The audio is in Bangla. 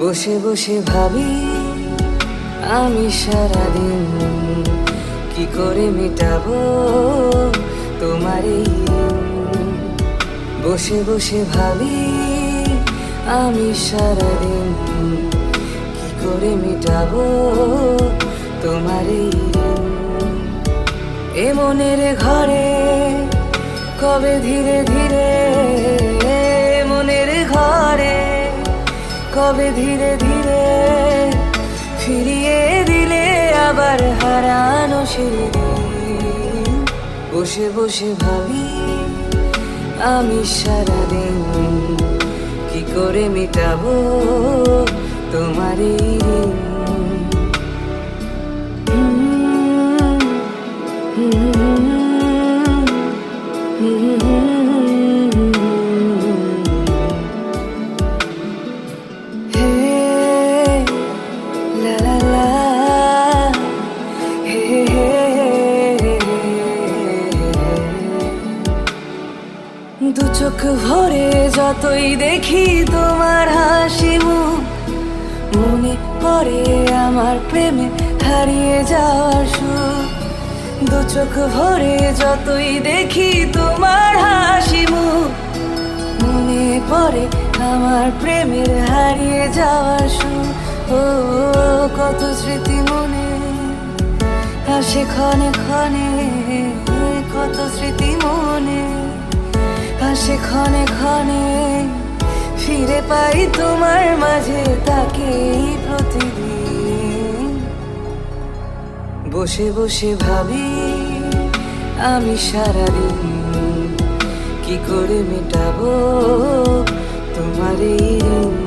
বসে বসে ভাবি, আমি সারাদিন কি করে মেটাবো তোমার বসে বসে ভাবি, আমি সারাদিন কি করে মেটাবো তোমার এ মনের ঘরে কবে ধীরে ধীরে মনের ঘরে, কবে ধীরে ধীরে ফিরিয়ে দিলে আবার হারানো সেদিন? বসে বসে ভাবি, আমি সারাদিন কি করে মেটাবো? দু চোখ ভরে যতই দেখি তোমার হাসি মুখ, মনে পড়ে আমার প্রেমে হারিয়ে যাওয়ার সুখ। দু চোখ ভরে যতই দেখি তোমার হাসি মুখ, মনে পড়ে আমার প্রেমের হারিয়ে যাওয়ার সুখ। ও, কত স্মৃতি মনে আসে ক্ষণে ক্ষণে কত স্মৃতি মনে। আসে ক্ষণে ক্ষণে ফিরে পাই তোমার মাঝে তাকে প্রতিদিন। বসে বসে ভাবি আমি সারাদিন কি করে মেটাবো তোমার এই